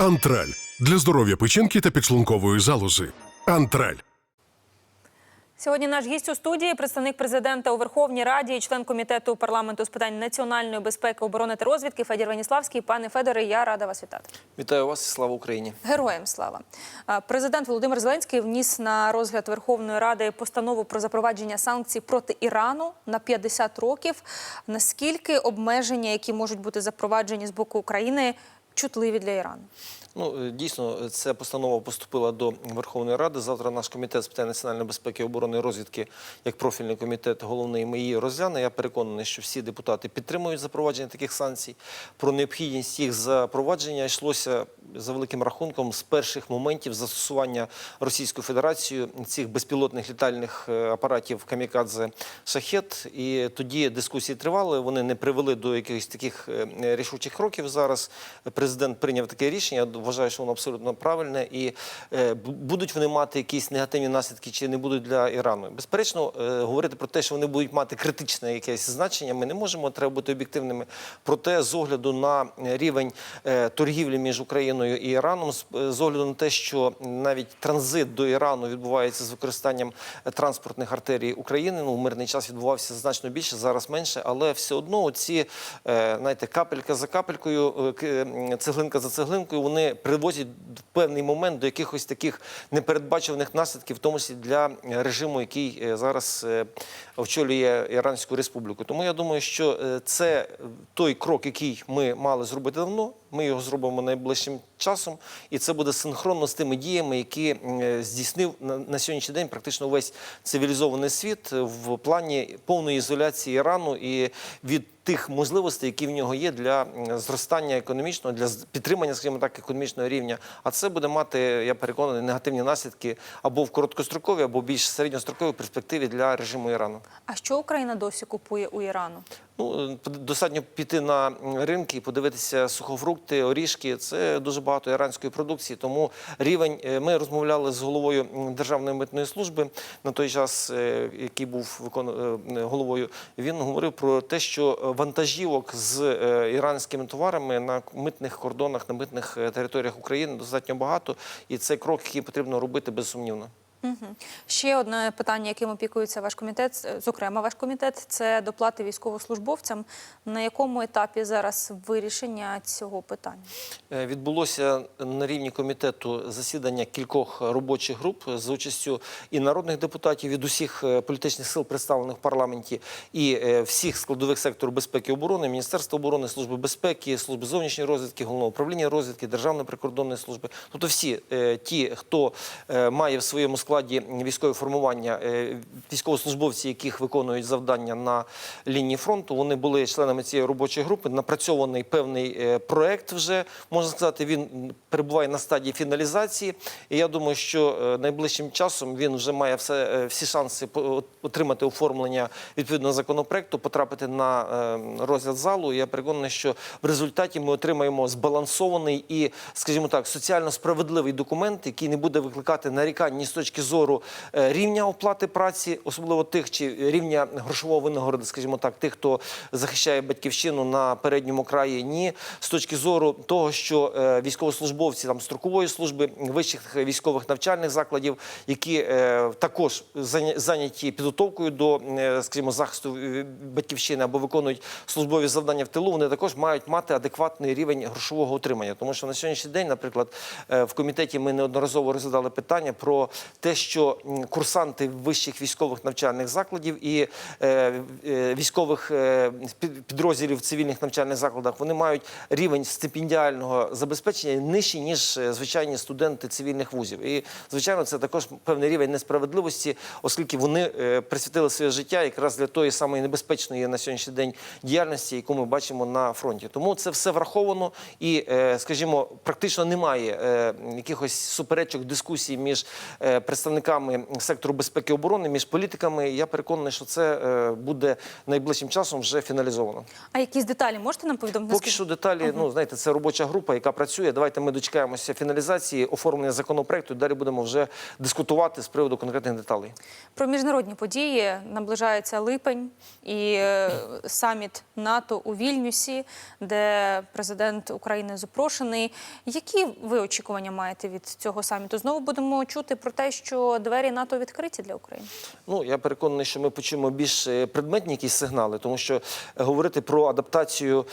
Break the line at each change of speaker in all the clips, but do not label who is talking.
Антраль для здоров'я печінки та підшлункової залози. Антраль.
Сьогодні наш гість у студії, представник президента у Верховній Раді, і член комітету парламенту з питань національної безпеки, оборони та розвідки Федір Веніславський. Пане Федоре, я рада вас вітати.
Вітаю вас і слава Україні.
Героям слава. Президент Володимир Зеленський вніс на розгляд Верховної Ради постанову про запровадження санкцій проти Ірану на 50 років. Наскільки обмеження, які можуть бути запроваджені з боку України, чутливі для Ірану?
Ну е, дійсно, ця постанова поступила до Верховної Ради. Завтра наш комітет з питань національної безпеки, оборони і розвідки, як профільний комітет, головний ми її розгляне. Я переконаний, що всі депутати підтримують запровадження таких санкцій. Про необхідність їх запровадження йшлося за великим рахунком з перших моментів застосування Російською Федерацією цих безпілотних літальних е, апаратів камікадзе шахет. І тоді дискусії тривали. Вони не привели до якихось таких е, рішучих кроків. Зараз президент прийняв таке рішення. Вважаю, що воно абсолютно правильне. І е, будуть вони мати якісь негативні наслідки чи не будуть для Ірану. Безперечно, е, говорити про те, що вони будуть мати критичне якесь значення, ми не можемо. Треба бути об'єктивними. Проте, з огляду на рівень е, торгівлі між Україною і Іраном, з, огляду на те, що навіть транзит до Ірану відбувається з використанням транспортних артерій України. Ну, в мирний час відбувався значно більше, зараз менше, але все одно ці, знаєте, капелька за капелькою, цеглинка за цеглинкою, вони приводять в певний момент до якихось таких непередбачуваних наслідків, в тому числі для режиму, який е, зараз е, очолює Іранську республіку. Тому я думаю, що е, це той крок, який ми мали зробити давно. Ми його зробимо найближчим часом, і це буде синхронно з тими діями, які е, здійснив на, сьогоднішній день практично весь цивілізований світ в плані повної ізоляції Ірану і від тих можливостей, які в нього є для зростання економічного, для підтримання, скажімо так, економічного рівня. А це буде мати, я переконаний, негативні наслідки або в короткостроковій, або більш середньостроковій перспективі для режиму Ірану.
А що Україна досі купує у Ірану?
Ну, е, достатньо піти на ринки і подивитися сухофрукти, орішки. Це дуже багато іранської продукції. Тому рівень е, ми розмовляли з головою Державної митної служби на той час, е, який був е, головою. Він говорив про те, що вантажівок з іранськими товарами на митних кордонах, на митних територіях України достатньо багато, і це крок, який потрібно робити безсумнівно.
Ще одне питання, яким опікується ваш комітет, зокрема ваш комітет, це доплати військовослужбовцям. На якому етапі зараз вирішення цього питання?
Е, Відбулося на рівні комітету засідання кількох робочих груп з участю і народних депутатів від усіх е, політичних сил, представлених в парламенті, і е, всіх складових сектору безпеки і оборони, Міністерства оборони, Служби безпеки, Служби зовнішньої розвідки, головного управління розвідки, Державної прикордонної служби. Тобто всі ті, хто має в своєму складі військове формування, е, військовослужбовці, яких виконують завдання на лінії фронту, вони були членами цієї робочої групи. Напрацьований певний е, проект вже можна сказати. Він перебуває на стадії фіналізації. І я думаю, що е, найближчим часом він вже має все всі шанси отримати оформлення відповідного законопроекту, потрапити на розгляд залу. Я переконаний, що в результаті ми отримаємо збалансований і, скажімо так, соціально справедливий документ, який не буде викликати нарікань ні з точки зору е, рівня оплати праці, особливо тих чи рівня грошового винагороди, скажімо так, тих, хто захищає батьківщину на передньому краї, ні з точки зору того, що е, військовослужбовці там строкової служби вищих військових навчальних закладів, які е, також зайняті підготовкою до, скажімо, захисту батьківщини або виконують службові завдання в тилу, вони також мають мати адекватний рівень грошового утримання. Тому що на сьогоднішній день, наприклад, в комітеті ми неодноразово розглядали питання про те, що курсанти вищих військових навчальних закладів і е, е, військових е, підрозділів цивільних навчальних закладах вони мають рівень стипендіального забезпечення нижчий ніж звичайні студенти цивільних вузів. І звичайно, це також певний рівень несправедливості, оскільки вони присвятили своє життя якраз для тої самої небезпечної на сьогоднішній день діяльності, яку ми бачимо на фронті. Тому це все враховано і, скажімо, практично немає якихось суперечок дискусій між представниками представниками сектору безпеки і оборони, між політиками. Я переконаний, що це е, буде найближчим часом вже фіналізовано.
А якісь деталі можете нам повідомити?
Поки що деталі, ну знаєте, це робоча група, яка працює. Давайте ми дочекаємося фіналізації, оформлення законопроекту. і Далі будемо вже дискутувати з приводу конкретних деталей.
Про міжнародні події наближається липень і е, саміт НАТО у Вільнюсі, де президент України запрошений. Які ви очікування маєте від цього саміту? Знову будемо чути про те, що двері НАТО відкриті для України.
Ну я переконаний, що ми почуємо більш е, предметні якісь сигнали, тому що е, говорити про адаптацію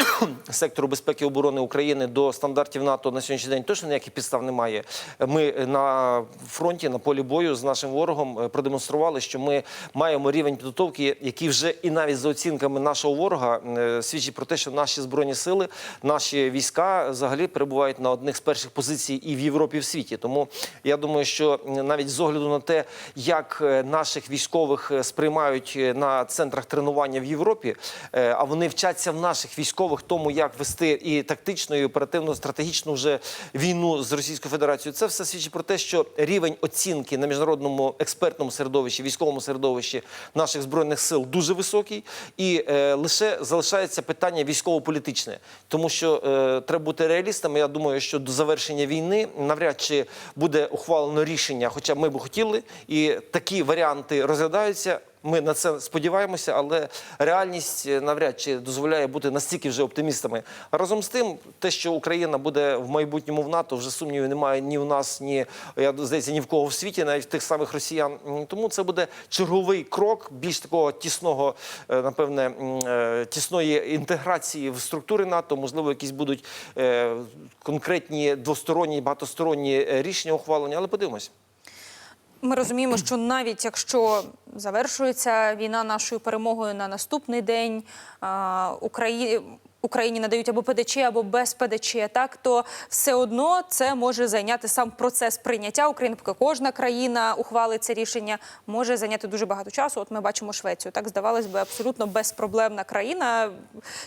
сектору безпеки і оборони України до стандартів НАТО на сьогоднішній день точно ніяких підстав немає. Ми на фронті, на полі бою з нашим ворогом е, продемонстрували, що ми маємо рівень підготовки, який вже і навіть за оцінками нашого ворога свідчить про те, що наші збройні сили, наші війська взагалі перебувають на одних з перших позицій і в Європі, і в світі. Тому я думаю, що навіть з огляду на те, як е, наших військових е, сприймають е, на центрах тренування в Європі, а вони вчаться в наших військових тому, як вести і тактичну, і оперативну, стратегічну вже війну з Російською Федерацією. Це все свідчить про те, що рівень оцінки на міжнародному експертному середовищі, військовому середовищі наших збройних сил дуже високий, і лише залишається питання військово-політичне, тому що треба бути реалістами. Я думаю, що до завершення війни навряд чи буде ухвалено рішення, хоча ми б хотіли, і такі варіанти розглядаються. Ми на це сподіваємося, але реальність е, навряд чи дозволяє бути настільки вже оптимістами. Разом з тим, те, що Україна буде в майбутньому в НАТО, вже сумнівів немає ні в нас, ні я здається, ні в кого в світі, навіть тих самих росіян. Тому це буде черговий крок більш такого тісного, е, напевне, е, тісної інтеграції в структури НАТО. Можливо, якісь будуть конкретні двосторонні, багатосторонні рішення ухвалення, але подивимось.
Ми розуміємо, що навіть якщо завершується війна нашою перемогою на наступний день, Украї... Україні надають або ПДЧ, або без ПДЧ, так то все одно це може зайняти сам процес прийняття України, поки кожна країна ухвалить це рішення, може зайняти дуже багато часу. От ми бачимо Швецію. Так здавалось би, абсолютно безпроблемна країна,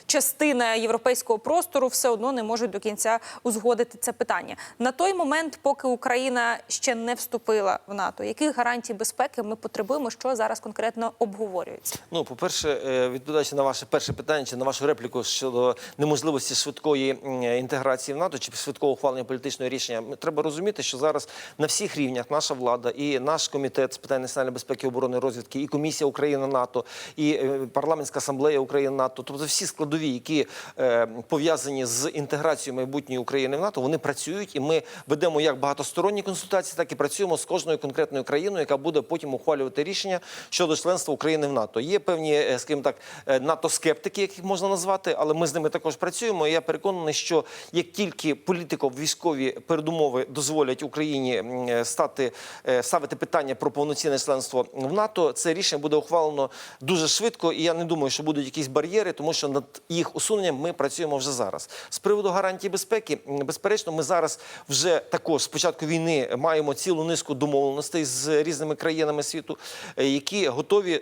частина європейського простору, все одно не можуть до кінця узгодити це питання. На той момент, поки Україна ще не вступила в НАТО, яких гарантій безпеки ми потребуємо, що зараз конкретно обговорюється?
Ну, по-перше, е, відповідаючи на ваше перше питання чи на вашу репліку щодо неможливості швидкої інтеграції в НАТО чи швидкого ухвалення політичного рішення, треба розуміти, що зараз на всіх рівнях наша влада і наш комітет з питань національної безпеки, оборони розвідки, і комісія Україна НАТО, і е, парламентська асамблея України НАТО, тобто всі складові, які е, пов'язані з інтеграцією майбутньої України в НАТО, вони працюють, і ми ведемо як багатосторонні консультації, так і працюємо з кожною конкретною країною, яка буде потім ухвалювати рішення щодо членства України в НАТО. Є певні, е, скажімо так, е, НАТО-скептики, яких можна назвати, але ми з ними також працюємо. Я переконаний, що як тільки політико-військові передумови дозволять Україні е, стати е, ставити питання про повноцінне членство в НАТО, це рішення буде ухвалено дуже швидко. І я не думаю, що будуть якісь бар'єри, тому що над їх усуненням ми працюємо вже зараз. З приводу гарантії безпеки, безперечно, ми зараз вже також з початку війни маємо цілу низку домовленостей з різними країнами світу, е, які готові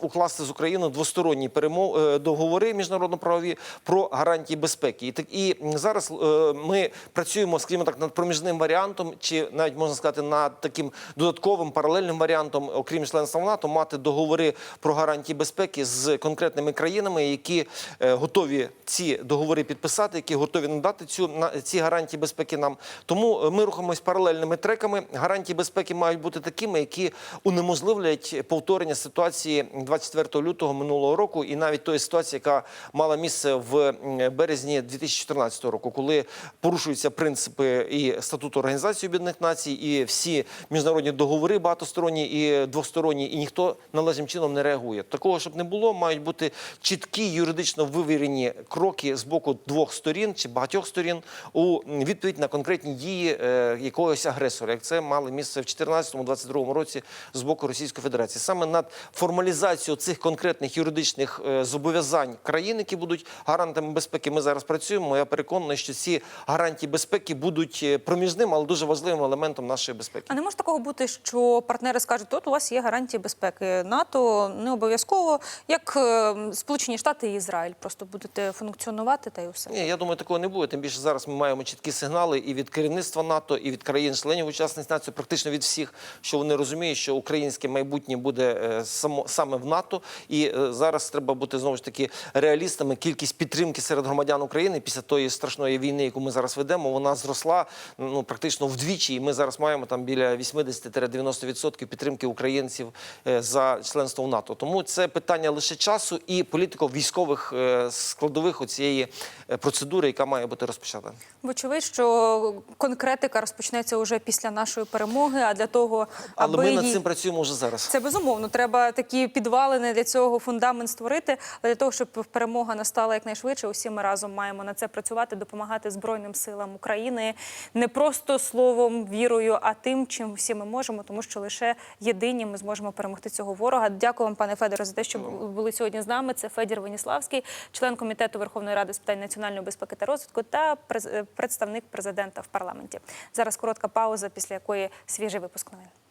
укласти з Україною двосторонні перемов е, договори міжнародно-правові про гарантії безпеки. І так і зараз е, ми працюємо, скажімо так, над проміжним варіантом, чи навіть можна сказати, над таким додатковим паралельним варіантом, окрім членства НАТО, мати договори про гарантії безпеки з конкретними країнами, які е, готові ці договори підписати, які готові надати цю на ці гарантії безпеки нам. Тому е, ми рухаємось паралельними треками. Гарантії безпеки мають бути такими, які унеможливлять повторення ситуації 24 лютого минулого року, і навіть тої ситуації, яка мала місце в березні 2014 року, коли порушуються принципи і статуту Організації Об'єднаних Націй, і всі міжнародні договори багатосторонні і двосторонні, і ніхто належним чином не реагує. Такого щоб не було, мають бути чіткі юридично вивірені кроки з боку двох сторін чи багатьох сторін у відповідь на конкретні дії е, якогось агресора, як це мало місце в 2014-2022 році з боку Російської Федерації. Саме над формалізацією цих конкретних юридичних е, зобов'язань країн, які будуть гарантами безпеки ми зараз працюємо. Я переконаний, що ці гарантії безпеки будуть е, проміжним, але дуже важливим елементом нашої безпеки.
А не може такого бути, що партнери скажуть, от у вас є гарантії безпеки НАТО, не обов'язково, як е, Сполучені Штати і Ізраїль. Просто будете функціонувати та й усе.
Ні, я думаю, такого не буде. Тим більше зараз ми маємо чіткі сигнали і від керівництва НАТО, і від країн-членів учасниць НАТО, практично від всіх, що вони розуміють, що українське майбутнє буде е, само саме в НАТО. І зараз треба бути знову ж таки реалістами. Кількість підтримки серед громадян України після тої страшної війни, яку ми зараз ведемо, вона зросла ну практично вдвічі. І ми зараз маємо там біля 80-90% підтримки українців е, за членство в НАТО. Тому це питання лише часу і політико-військових е, складових цієї процедури, яка має бути розпочата.
Вочевидь, що конкретика розпочнеться уже після нашої перемоги. А для того,
Але
аби
ми над
їй-
цим працюємо вже зараз.
Це безумовно. Треба такі підвалини для цього фундамент створити. Але для того, щоб перемога настала якнайшвидше, усі ми разом маємо на це працювати, допомагати Збройним силам України не просто словом, вірою, а тим, чим всі ми можемо, тому що лише єдині ми зможемо перемогти цього ворога. Дякую вам, пане Федоре, за те, що були сьогодні з нами. Це Федір Веніславський, член комітету Верховної Ради з питань національної безпеки та розвитку та представник президента в парламенті. Зараз коротка пауза, після якої свіжий випуск новин.